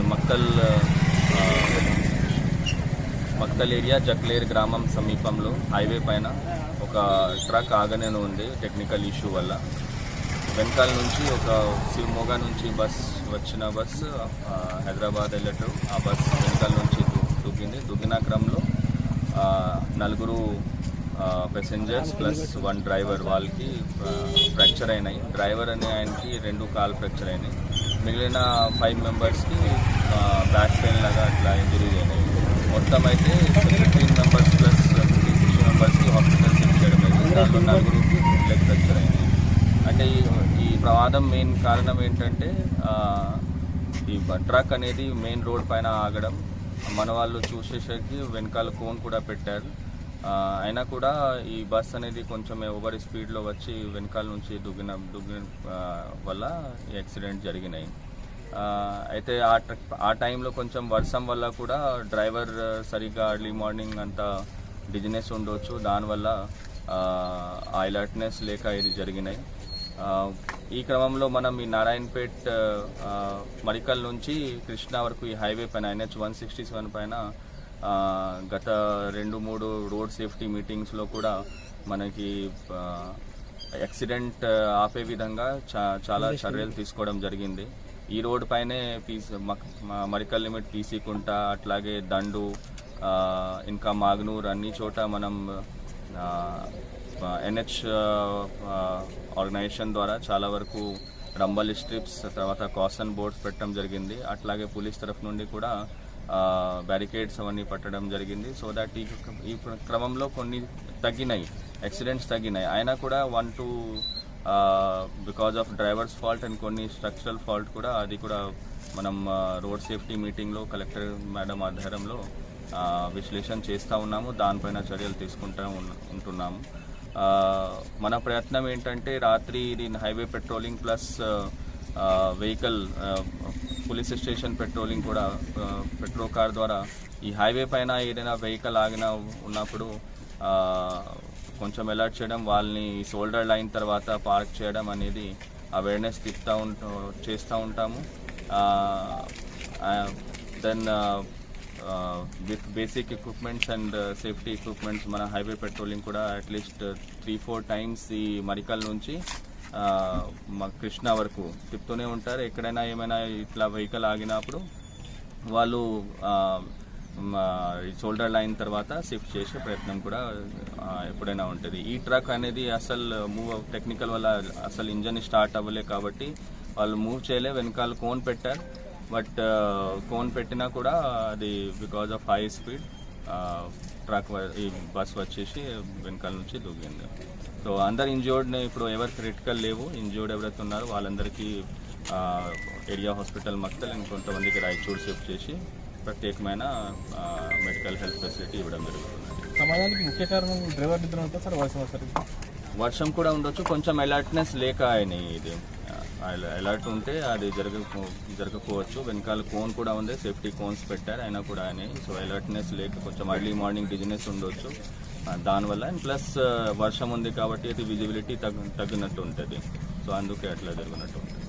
Makkal Makkal area Jaklair గ్రామం సమీపంలో highway పైన ఒక ట్రక్ ఆగనే ఉంది టెక్నికల్ ఇష్యూ వల్ల. వెనకాల నుంచి ఒక శివమోగా నుంచి బస్ వచ్చిన బస్ హైదరాబాద్ వెళ్ళటం ఆ బస్ వెనకాల నుంచి దు- దూకింది. దూకిన క్రమంలో నలుగురు పెసెంజర్స్ ప్లస్ వన్ డ్రైవర్ వాళ్ళకి ఫ్రాక్చర్ అయినాయి. డ్రైవర్ అనే ఆయనకి రెండు కాల్ ఫ్రాక్చర్ అయినాయి. మిగిలిన ఫైవ్ మెంబర్స్కి బ్యాక్ పెయిన్ లాగా అట్లా ఇంజరీస్ అయినాయి మొత్తం అయితే fifteen members plus fifty sixty మెంబర్స్కి హాస్పిటల్ షిఫ్ట్ చేయడం అయింది దాంట్లో నలుగురికి లెగ్ ఫ్రాక్చర్ అయింది. అంటే ఈ ప్రమాదం మెయిన్ కారణం ఏంటంటే ఈ ట్రక్ అనేది మెయిన్ రోడ్ పైన ఆగడం. మన వాళ్ళు చూసేసరికి వెనకాల కోన్ కూడా పెట్టారు. అయినా కూడా ఈ బస్ అనేది కొంచెం ఓవర్ స్పీడ్లో వచ్చి వెనకాల నుంచి దుగ్గిన దుగ్గిన వల్ల ఈ యాక్సిడెంట్ జరిగినాయి. అయితే ఆ ట్రక్ ఆ టైంలో కొంచెం వర్షం వల్ల కూడా డ్రైవర్ సరిగ్గా ఎర్లీ మార్నింగ్ అంతా బిజినెస్ ఉండొచ్చు. దానివల్ల ఆ, అలర్ట్నెస్ లేక ఇది జరిగినాయి. ఈ క్రమంలో మనం ఈ నారాయణపేట్ ఆ, మరికల్ నుంచి కృష్ణా వరకు ఈ హైవే పైన ఎన్హెచ్ వన్ సిక్స్టీ సెవెన్ పైన గత రెండు మూడు రోడ్ సేఫ్టీ మీటింగ్స్లో కూడా మనకి యాక్సిడెంట్ ఆపే విధంగా చా చాలా చర్యలు తీసుకోవడం జరిగింది. ఈ రోడ్ పైనే పీసీ మరికల్ లిమిట్ పీసీ కుంట అట్లాగే దండు ఇంకా మాగ్నూర్ అన్ని చోట మనం ఎన్హెచ్ ఆర్గనైజేషన్ ద్వారా చాలా వరకు రంబల్ స్ట్రిప్స్ తర్వాత కాసన్ బోర్డ్స్ పెట్టడం జరిగింది. అట్లాగే పోలీస్ తరఫు నుండి కూడా బ్యారికేడ్స్ అవన్నీ పట్టడం జరిగింది. సో దట్ ఈ ఈ క్రమంలో కొన్ని తగ్గినాయి. యాక్సిడెంట్స్ తగ్గినాయి. అయినా కూడా one two because of drivers fault and కొన్ని స్ట్రక్చరల్ ఫాల్ట్ కూడా అది కూడా మనం రోడ్ సేఫ్టీ మీటింగ్లో కలెక్టర్ మేడం ఆధ్వర్యంలో విశ్లేషణ చేస్తూ ఉన్నాము. దానిపైన చర్యలు తీసుకుంటూ ఉంటున్నాము. మన ప్రయత్నం ఏంటంటే రాత్రి దీని highway patrolling plus vehicle police station patrolling కూడా పెట్రోల్ కార్ ద్వారా ఈ హైవే పైన ఏదైనా వెహికల్ ఆగిన ఉన్నప్పుడు కొంచెం అలర్ట్ చేయడం వాళ్ళని షోల్డర్ లైన్ తర్వాత పార్క్ చేయడం అనేది అవేర్నెస్ తిప్పుతూ ఉంటా చేస్తూ ఉంటాము. Then with basic equipments and safety equipments మన హైవే పెట్రోలింగ్ కూడా at least three four times ఈ మరికల్ నుంచి మా కృష్ణ వరకు తిప్పుతూనే ఉంటారు. ఎక్కడైనా ఏమైనా ఇట్లా వెహికల్ ఆగినప్పుడు వాళ్ళు ఈ షోల్డర్ లైన్ తర్వాత షిఫ్ట్ చేసే ప్రయత్నం కూడా ఎప్పుడైనా ఉంటుంది. ఈ ట్రక్ అనేది అసలు మూవ్ టెక్నికల్ వల్ల అసలు ఇంజన్ స్టార్ట్ అవ్వలే కాబట్టి వాళ్ళు మూవ్ చేయలే. వెనకాల కోన్ పెట్టారు. బట్ కోన్ పెట్టినా కూడా అది because of high speed truck ఈ బస్ వచ్చేసి వెనకాల నుంచి దూకింది. సో అందరు ఇంజూర్డ్ ఇప్పుడు ఎవరు క్రిటికల్ లేవు. ఇంజూర్డ్ ఎవరైతే ఉన్నారో వాళ్ళందరికీ ఏరియా హాస్పిటల్ మక్తల్ అండ్ కొంతమందికి రాయచూర్ షిఫ్ట్ చేసి ప్రత్యేకమైన మెడికల్ హెల్త్ ఫెసిలిటీ ఇవ్వడం జరుగుతుంది. ప్రమాదానికి ముఖ్య కారణం డ్రైవర్ నిద్ర ఉంటుంది సార్ వర్షం వర్షం కూడా ఉండొచ్చు. కొంచెం అలర్ట్నెస్ లేక ఆయన ఇది. అలర్ట్ ఉంటే అది జరగ జరగకపోవచ్చు. వెనకాల కోన్ కూడా ఉంది. సేఫ్టీ కోన్స్ పెట్టారు. అయినా కూడా ఆయన. సో అలర్ట్నెస్ లేక కొంచెం ఎర్లీ మార్నింగ్ బిజినెస్ ఉండొచ్చు. దానివల్ల అండ్ ప్లస్ వర్షం ఉంది కాబట్టి అది విజిబిలిటీ తగ్గ తగ్గినట్టు ఉంటుంది. సో అందుకే అట్లా జరిగినట్టు ఉంటుంది.